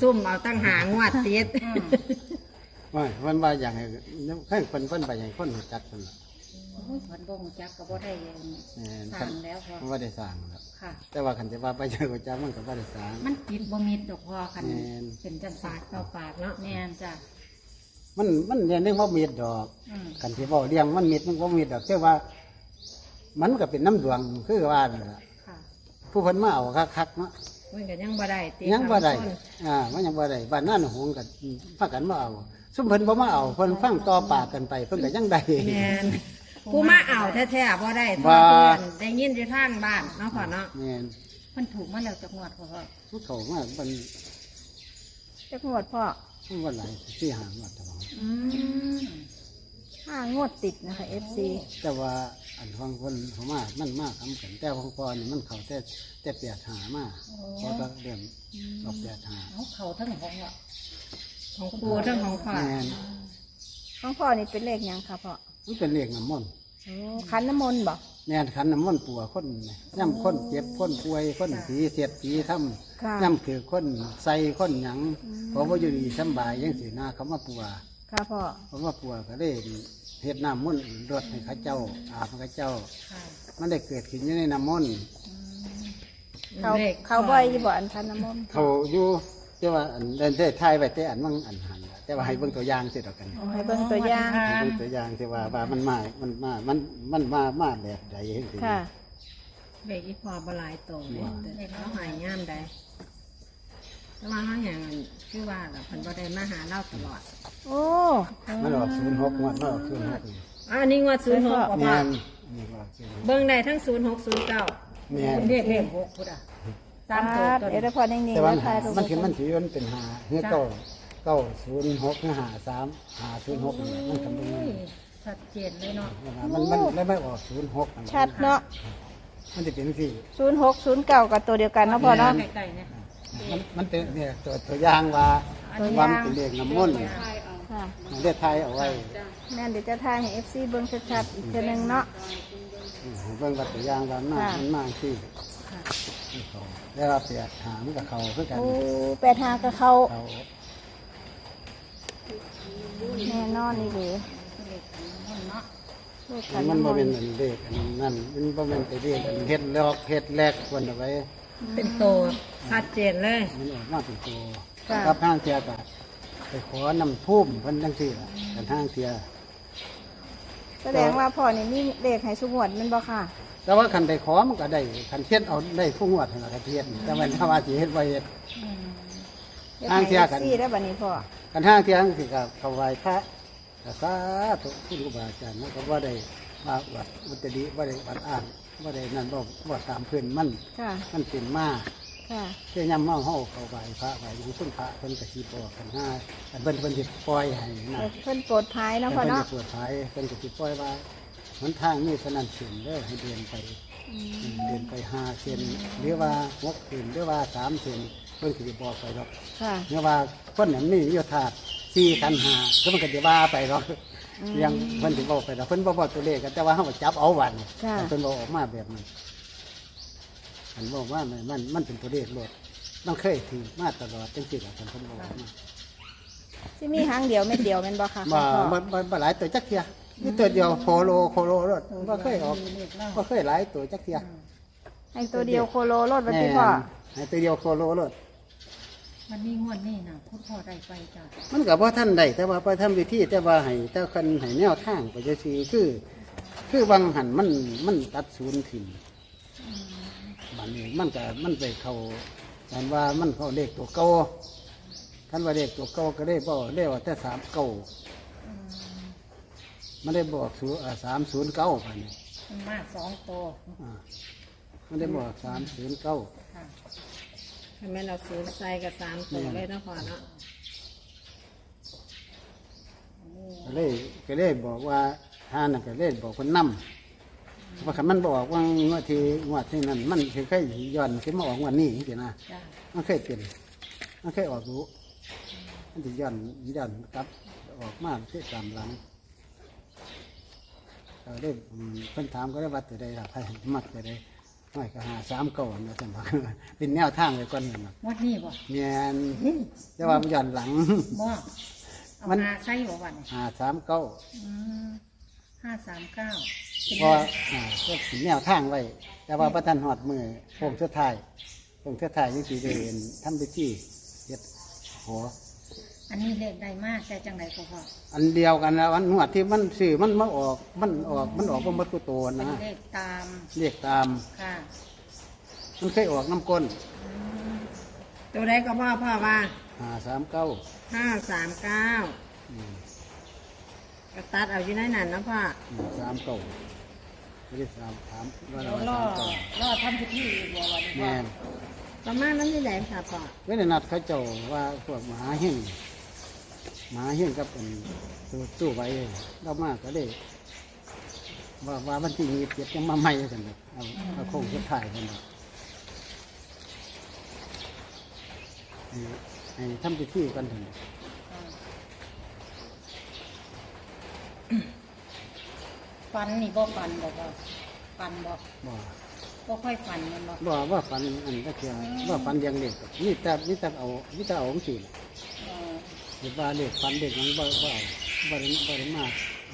ซุ่มเอาตั้งหางวดติดว่าเพิ่นว่าอย่างให้เพิ่นเพิ่นเพิ่นไปอย่างคนรู้จักเพิ่นล่ะเพิ่นบ่ฮู้จักก็บ่ได้แม่นสร้างแล้วพอเพิ่นว่าได้สร้างแล้วค่ะ แต่ว่าคันจะว่าไปเจอรู้จักมันก็บ่ได้สร้างมันปิดบ่มิดดอกพอคันแม่นเป็นจังปาปากกต่อปากเนาะแม่นจ้ะมันมันเรียนเรื่องว่ามีดดอกอืมกันที่บอกเรียงมันมีดมันก็มีดดอกแต่ว่า มันก็เป็นน้ำดวงคือว่านั่นล่ะค่ะผู้เพิ่นมาเอาคักๆเนาะ มันก็ยังบ่ได้ติยังบ่ได้บางคนอ่ามันยังบ่ได้บ้านนั่นหงกันพากันมาเอาซุมเพิ่นบ่มาเอาเพิ่นฟังต่อปากกันไป เพิ่นก็ยังได้แม่นผู้มาเอาแท้ๆบ่ได้เพว่าราะว่าเพิ่นได้ยินอยู่ทางบ้านเนาะพ่อเนาะแม่นเพิ่นถูกมาแล้วจักงวดพอมันเขามามันจักงวดพ่อมันว่าหลายที่หางว่าตลอดอืมห้างวดติดนะคะ FC แต่ว่า อันของคนเขามามันมากคำกันแต่ของพ่อนี่มันเขาแต่แต่เปียดหามาเพราะก็เรื่องออกเปียดหาเอาเขาทั้งของอะของปูทั้งของพ่อแม่นของพ่อนี่เป็นเลขหยังคะพ่อมันเป็นเลขน้ำมนต์โอ้ขันน้ำมนต์บ่แม่นขันน้ำมนต์ปัวคนนี่ย่ำคนเจ็บคนป่วยคนผีเสียดผีทค่ะำย่ำคือคนใส่คนหยังเพราะว่าอยู่ดีสำบายยังสีนาเขามาปัว ค่ะพ่อ เพราะว่าปัวก็ได้ เฮ็ดน้ำมนต์รดให้เข้าเจ้า อาบให้เข้าเจ้า ค่ะมันได้เกิดขึ้นอยู่ในน้ำมนต์เขาลขเขาบ่อยอยู่บ่อันขันน้ำมนต์เขาอยู่แต่ว่าอันเดินได้ทายไว้แต่อันมั่งอันหันล่ะแต่ว่าให้เบิ่งตัวอย่างสิดอกกันเอาให้เบิ่งตัวอย่าง ให้เบิ่งตัวอย่างที่ว่าว่ามันมา มันมา มันมันมามาแบบใดเห็นสิค่ะ เลขอีพอบ่หลายโตเลยว่าแต่เขาใหายย่ามใด แต่ว่าเขาอย่างคือว่าล่ะเพิ่นบ่ได้มาหาเราตลอดโอ้มันออกศูนย์หกมันออกศูนย์หกอะอันนี้งวด06บ่พ่แม่อนนี่ว่าศูนย์หกเบิ่งได้ทั้ง06 09แม่นเรียกเลขหกพุทธอะสามตัวครับตัวเดี๋ยวได้พอนิ่งแต่ๆว่าแล้วถ่ายรูปมันคือมันถือมันเป็นหาเฮือเก้าเก้าศูนย์หกหรือหาสามหาศูนย์หกนี่มันทำเป็นอุ้ยชัดเจนเลยเนาะมันมันแล้วไม่ออกศูนย์หกชัดเนาะมันจะเป็นที่ ศูนย์หกศูนย์เก้ากับตัวเดียวกันเนาะพ่อเนาะ ใกล้ๆเนี่ย มันมันเป็นเนี่ยตัวตัวอย่างว่าตัวอย่างว่ามันเป็นเลขน้ำมนต์ค่ะเลือดไทยเอาไว้แม่นเดี๋ยวจะถ่ายให้ FC เบิ่งชัดๆอีกเทื่อนึงเนาะให้เบิ่งว่าตัวอย่างว่ามันมาค่ะ มันมาที่เขาแล้วเราเปียกหามกับเขาคือกันโอ้แปดหากับเขาเขาแน่นอนนี่เลยเลขขันมันน้ำมบ่นเป็นต์อันเลขอันนั้นมันบ่เป็นไปเลขอันเฮ็ดลอกเฮ็ดแลกคนเอาไว้ เป็นโตชัดเจนเลย มันออกมาเป็นตัวค่ะ กับห้างเทียก็ไปขอน้ำพุ่มเพิ่นจังซี่ล่ะกันห้างเทีย แสดงว่าพ่อนี่มีเลขให้สุงวดแมันบ่ค่ะ แต่ว่าคันไปขอมันก็ได้คันเทียนเอาได้ผู้งวดหั่นล่ะก็เทียนแต่ว่าถ้าว่าสิเฮ็ดบ่เฮ็ดเลขอ้างให้เที่ยกันซี่ได้บัดนี้พ่อ กันห้างเทียจังซี่ก็เขาไหว้พระก็สาธุคุณครูบาอาจารย์มันก็บ่ได้มาอวดอุตริบ่ได้อวดอ้าง บ่ได้นั่นบ่บ่ตามเพิ่นมันค่ะ มันเป็นมาค่ะเที่ยย่ำเมาเฮาเขาไหว้พระไหว้หยังคุณพระเพิ่นก็สิบอกกันห้าอันเพิ่นเพิ่นสิปล่อยให้นะเพิ่นโปรดภัยเนาะเพิ่พ่อนจะเนาะปวดท้ายเพิ่นก็สิปล่อยว่ามันทางนี้สนั่นเส้นเด้อให้เดินไป เดินไปห้าเส้นหรือว่าหกเส้นหรือว่าสามเส้นเพิ่นก็สิบอกไปหรอกค่ะ เนื่อว่าคนนั้นนี่โยธาสี่ขันหาก็มันก็จะว่าไปหรอก ยังเพิ่นสิบอกไปหรอกเพิ่นบ่บอกตัวเลขกันแต่ว่าเฮาก็จับเอาวันค่ะ เพิ่นบอกออกมาแบบนั้นอันบอกว่ามันมันมันเป็นตัวเลขโลดมันเคยถือมาตลอดจังซี่ล่ะเพิ่นเพิ่นบอกมาสิมีหางเดียวเม็ดเดียวแม่นบ่ค่ะบ่พ่อบ่บ่บ่หลายตัวจักเทียนี่ตัวเดียวโคโลโคโลรถบ่เคยออกบ่เคยหลายตัวจักเทีย ให้ตัวเดียวโคโลรถบัดนี้พ่อ ให้ตัวเดียวโคโลรถ วันนี้งวดนี้นะพุทธพ่อได้ไปจ้ะมันก็บ่ทันได้แต่ว่าไปทำวิธีแต่ว่าให้แต่คันให้แนวทางไปจังซี่คือ คือบางหันมันมันตัดศูนย์ถิ่นบัดนี้มันก็มันไปเข้าอันว่ามันเข้าเลขตัวเก่าท่านว่าเลขตัวเก่าก็ได้บ่ได้ว่าแต่สามเก้ามันได้บอกศูนย์สามศูนย์เก้าไปนี่มันมาสองตัวอ่ามันได้บอกสามศูนย์เก้า ค่ะทำไมเราศูนย์ใส่กับสามตัวเลยเนาะพ่อเนาะก็เลยก็เลยบอกว่าทานน่ะก็เลยบอกคนนำว่าคันมันบอกว่างวดที่งวดที่นั้นมันเคยย้อนขึ้นมาออกงวันนี้สินะจ้ะมันเคยเปลี่ยนมันเคยออกรู้มันจะย้อนย้อนกลับออกมาที่ตามหลังก็ได้อืมเพิ่นถามก็ได้ว่าตัวใดล่ะใครมักตัวใด ไม่ก็หาสามเก้านะท่านบอกเป็นแนวทางเลยก่อนนะงวดนี้บ่เมียนแต่ว่ามันย้อนหลัง บ่เอามัน มาใส่บ่วันหาสามเก้าห้าสามเก้าเพราะอ่าก็เป็นแนวทางไว้ แต่ว่าประทันหอดมือโป่งเสื้อไทายโป่งเสื้อไทายยังสีเดินทำไปที่เฮ็ดหัว อันนี้เลขได้มากแต่จังไดก็พออันเดียวกันแล้ววันหวดที่มันสื่อมันมาออกมันออกมันออกบ่หมดกุโตวเป็นนะเลขตามเรียกตาม ค่ะมันเคยออกน้ำก้นตัวใดก็พ่อพ่อว่าหาสามเก้าห้าสามเก้ากระตัดเอาอยู่ในนั้นนะพ่อสามเก้าไม่ได้สามสามว่าเราล่อสามเก้าล่อทำพิธีอีกบ่วันนี้แม่นประมาณนั้นใหญ่ๆค่ะพ่อเว้นนัดเขาเจ้าว่าพวกมหาเฮง มหาเฮงกับเป็นตู้ตู้ไว้เรามากก็ได้ว่าว่าวันที่มีเปียกยังมาใหม่กันเลยเอาเอาโค้งสุดท้ายกันเลยให้ให้ทำพิธีกันเถอะฟันนี่บ่ฟันบ่บ่ฟันบ่บ่บ่ค่อยฟันแมันบ่บ่ว่าฝันอันตะเคียนว่าฝันอยังเล็กนี่แต่นี่แต่เอานี่แต่เอาของสิเออหรือว่าเล็กฝันเด็กยังบ่บ่เอาบ่ได้บ่ได้มา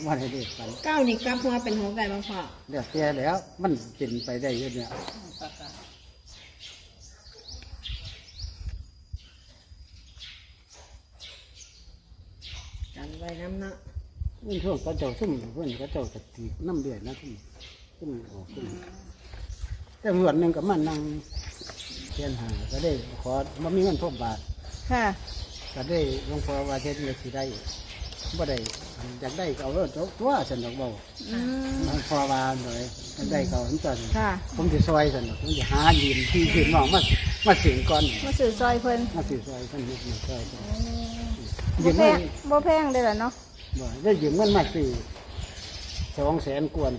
ว่าให้เด็กฝันเก้านี่กลับหัวเป็นหกได้บ้างพ่อเดี๋ยวแต่แล้วมันเป็นไปได้เยอะเนี่ยประกาศกันไว้น้ำเนาะนี่ช่วงเขาเจ้าซุ่มเพื่อนเขาเจ้าจะตีน้ำเดือดนะซุ่มซุ่มออกซุ่มแต่หวดหนึ่งก็มานั่งเทียนหาก็ได้ขอมามีเงินพบบาทค่ะ ก็ได้หลวงพ่อว่าเทศเนี่ยสิได้บ่ได้อยากได้ก็เอารถตัวสนดอกเบาอืมหลวงพ่อว่าหน่อยอยากได้ก็เอาตอนค่ะ ผมจะซอยสนดอกผมจะหายืนที่ยืนมองมามาเสียงก่อนมาสื่อซอยเพิ่นมาสิซอยกันนิดหนึ่งซอยกันบ่ยืมแพเงิงนบ่แพงเลยล่ะเนาะบ่ได้ยืมเงินมาสี่สองแสนกวน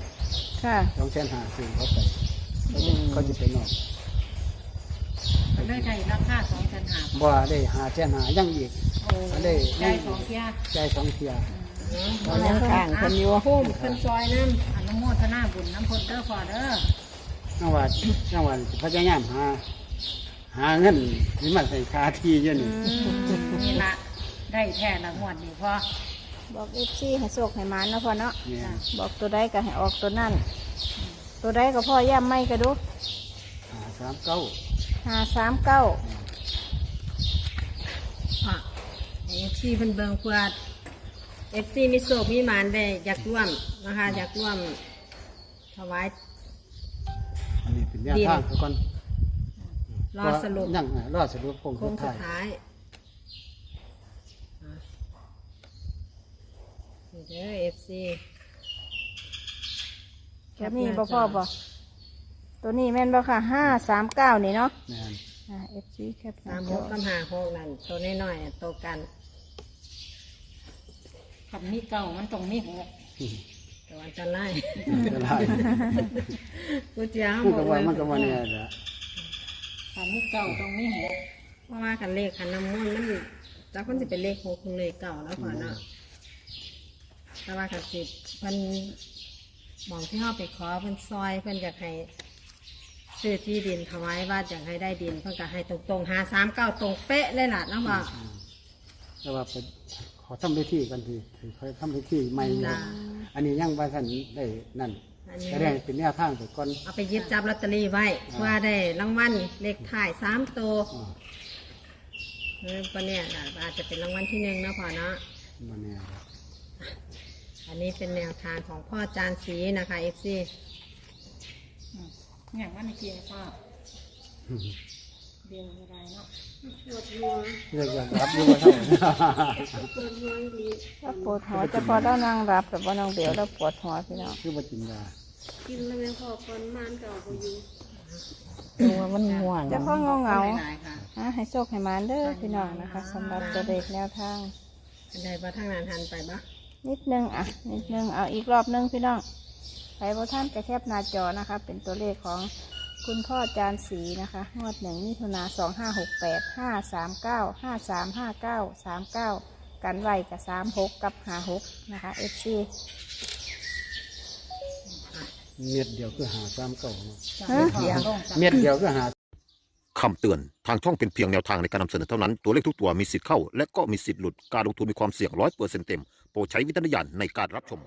ค่ะ สองแสนหาสี่เขาไปเขาจะเขาจะไปนอ นได้ได้ราคาสองพันหาบ่ได้หาแสนหายังอีก โอ้ได้ ได้สองเที่ยใจายสองเทียตอนนี้ข้างคนอยู่พุ่มคนซอยน้อนุโมทนาบุญน้ำพลเด้อพอเด้อจังหวัดจังหวัดพยายามหา หาเงินที่มันใส่คาทีเยอะนี่นี่ละได้แท้ละงวดนี่พอบอกเอฟซีให้โชคให้หมานเนาะพ่อเนาะเนี่ยบอกตัวใดก็ให้ออกตัวนั่น ตัวใดก็พ่อย่ำไม่ก็ดูหาสามเก้า ห้าสามเก้าำพ่อเอฟซีเพิ่นเบิงเพื่อเอฟซีมีโศกมีหมานได้อยากร่วมนะคะอยากร่วมถวาย อันนี้เป็นแนวทางทุกคนรอสรุป ยังรอสรุปคงโค้สุงดสุท้าดยท้ายอะนี่เด้อเอฟซีตัวนี้บ่พ่อบ่ ตัวนี้แม่นบ่ค่ะห้าสามเก้านี่เนาะแม่นอ่าเอฟซีแคปสามหกกับห้าหกนั่นตัวน้อยๆตัวกันขับมีเก่ามันตรงมีหกตัวอันตรายจะไล่กูเจียวมันบก็อกว่าว่ามันก็ว่าเนี่ยแหละขับมีเก่าตรงมีหกเพราะว่ากันเลขขันน้ำมนต์มันจากคนจะเป็นเลขหกคงเลขเก่าแล้วพอเนาะแต่ว่ากันสิเพิ่นมองที่ห้าไปขอเพิ่นซอยเพิ่นอยากให้ ซื้อที่ดินถวายว่าอยากให้ได้ดินเพิ่นก็ให้ตรงๆหาสามเก้าตรงเป๊ะเลยล่ะน้องบอก แต่ว่าไปขอทำพิธีกันทีคอยทำพิธีใหม่อยู่จ้าอันนี้ยังว่าท่านได้นั่นอันนี้ ก็ได้เป็นแนวทางไปก่อนเอาไปหยิบจับลอตเตอรี่ไว้ว่าได้รางวัลเลขถ่ายสามตัวอ่าเออปะเนี่ยน่ะอาจจะเป็นรางวัลที่หนึ่งเนาะพ่อเนาะมันเนี่ยครับอันนี้เป็นแนวทางของพ่อจานสีนะคะเอฟซีอืม อย่างว่าในเกียร์ก็เรียนอะไรเนาะเรื่องอย่างรับรู้ว่าเท่าไหร่ถ้าปวดหัวจะพอแล้วนางรับกับว่าน้องเดียวแล้วปวดหัวพี่น้องคือว่าจินดาตัวมันม่วงจะพ่อเงาเงาหลายๆค่ะๆอะให้โชคให้หมานเด้อพี่น้องนะคะสำหรับตัวเลขแนวทางอันใดว่าทางนั้นทันไปปะนิดนึงอะ นิดนึงเอาอีกรอบนึงพี่น้อง ใครบ่ท่านกระแคบหน้าจอนะคะ เป็นตัวเลขของคุณพ่อจานสีนะคะ งวดหนึ่งมิถุนาสองห้าหกแปดห้าสามเก้าห้าสามห้าเก้าสามเก้ากันไว้กับสามหกกับห้าหกนะคะเอฟซีเม็ดเดียวคือหาสามเก้าเนาะฮะเดียวเม็ดเดียวคือหา คำเตือน ทางช่องเป็นเพียงแนวทางในการนำเสนอเท่านั้น ตัวเลขทุกตัวมีสิทธิ์เข้า และก็มีสิทธิ์หลุด การลงทุนมีความเสี่ยงร้อยเปอร์เซ็นต์เต็ม โปรดใช้วิจารณญาณในการรับชม